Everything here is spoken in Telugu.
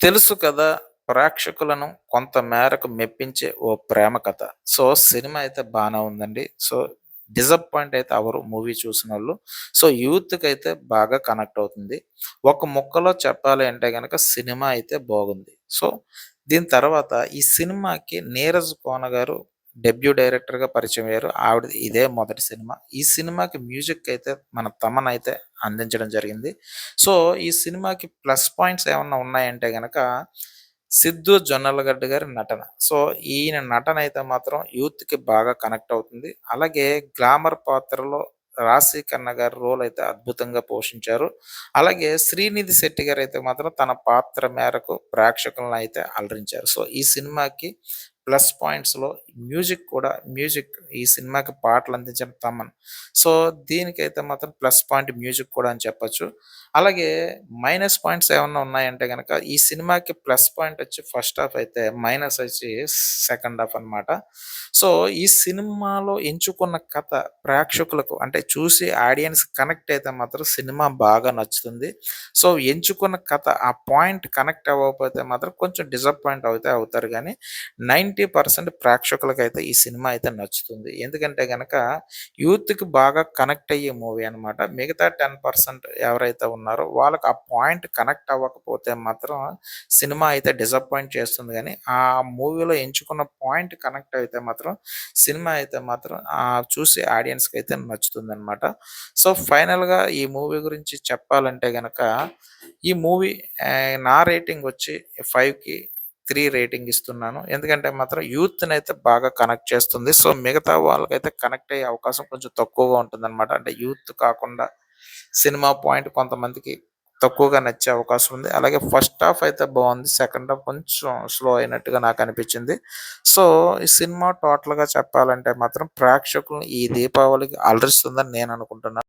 తెలుసు కదా! ప్రేక్షకులను కొంత మేరకు మెప్పించే ఓ ప్రేమ కథ. సో, సినిమా అయితే బానే ఉందండి. సో, డిసప్పాయింట్ అయితే అవరు మూవీ చూసిన వాళ్ళు సో, యూత్‌కైతే బాగా కనెక్ట్ అవుతుంది. ఒక ముక్కలో చెప్పాలి అంటే కనుక సినిమా అయితే బాగుంది. సో, దీని తర్వాత ఈ సినిమాకి 'నీరజ్ కోన' గారు డెబ్యూ డైరెక్టర్‌గా పరిచయమయ్యారు. ఆవిడది ఇదే మొదటి సినిమా. ఈ సినిమాకి మ్యూజిక్ అయితే మన తమన్ అయితే అందించడం జరిగింది. సో, ఈ సినిమాకి ప్లస్ పాయింట్స్ ఏమన్నా ఉన్నాయంటే గనక సిద్ధు జొన్నలగడ్డ గారి నటన. సో, ఈయన నటన అయితే మాత్రం యూత్‌కి బాగా కనెక్ట్ అవుతుంది. అలాగే గ్లామర్ పాత్రలో రాశి కన్న గారి రోల్ అయితే అద్భుతంగా పోషించారు. అలాగే శ్రీనిధి శెట్టి గారు అయితే మాత్రం తన పాత్ర మేరకు ప్రేక్షకులను అయితే అలరించారు. సో, ఈ సినిమాకి ప్లస్ పాయింట్స్‌లో మ్యూజిక్ కూడా మ్యూజిక్ ఈ సినిమాకి పాటలు అందించిన తమన్. సో, దీనికైతే మాత్రం ప్లస్ పాయింట్ మ్యూజిక్ కూడా అని చెప్పొచ్చు. అలాగే మైనస్ పాయింట్స్ ఏమన్నా ఉన్నాయంటే గనక ఈ సినిమాకి ప్లస్ పాయింట్ వచ్చి ఫస్ట్ హాఫ్ అయితే మైనస్ వచ్చి సెకండ్ హాఫ్ అన్నమాట. సో, ఈ సినిమాలో ఎంచుకున్న కథ ప్రేక్షకులకు అంటే చూసి ఆడియన్స్ కనెక్ట్ అయితే మాత్రం సినిమా బాగా నచ్చుతుంది. సో, ఎంచుకున్న కథ ఆ పాయింట్ కనెక్ట్ అవ్వకపోతే మాత్రం కొంచెం డిసప్పాయింట్ అయితే అవుతారు గానీ 90% ప్రేక్షకులకైతే ఈ సినిమా అయితే నచ్చుతుంది. ఎందుకంటే గనక యూత్‌కి బాగా కనెక్ట్ అయ్యే మూవీ అన్నమాట. మిగతా 10% ఎవరైతే ఉన్నారో వాళ్ళకి ఆ పాయింట్ కనెక్ట్ అవ్వకపోతే మాత్రం సినిమా అయితే డిసప్పాయింట్ చేస్తుంది కానీ ఆ మూవీలో ఎంచుకున్న పాయింట్ కనెక్ట్ అయితే మాత్రం సినిమా అయితే మాత్రం ఆహ్, చూసే నచ్చుతుంది అనమాట సో, ఫైనల్‌గా ఈ మూవీ గురించి చెప్పాలంటే గనక ఈ మూవీ నా రేటింగ్ వచ్చి ఫైవ్కి త్రీ రేటింగ్ ఇస్తున్నాను. ఎందుకంటే మాత్రం యూత్‌నైతే బాగా కనెక్ట్ చేస్తుంది. సో, మిగతా వాళ్ళకైతే కనెక్ట్ అయ్యే అవకాశం కొంచెం తక్కువగా ఉంటుందన్నమాట. అంటే యూత్ కాకుండా సినిమా పాయింట్ కొంతమందికి తక్కువగా నచ్చే అవకాశం ఉంది. అలాగే ఫస్ట్ హాఫ్ అయితే బాగుంది సెకండ్ హాఫ్ కొంచెం స్లో అయినట్టుగా నాకు అనిపించింది సో, ఈ సినిమా టోటల్‌గా చెప్పాలంటే మాత్రం ప్రేక్షకులను ఈ దీపావళికి అలరిస్తుందని నేను అనుకుంటున్నాను.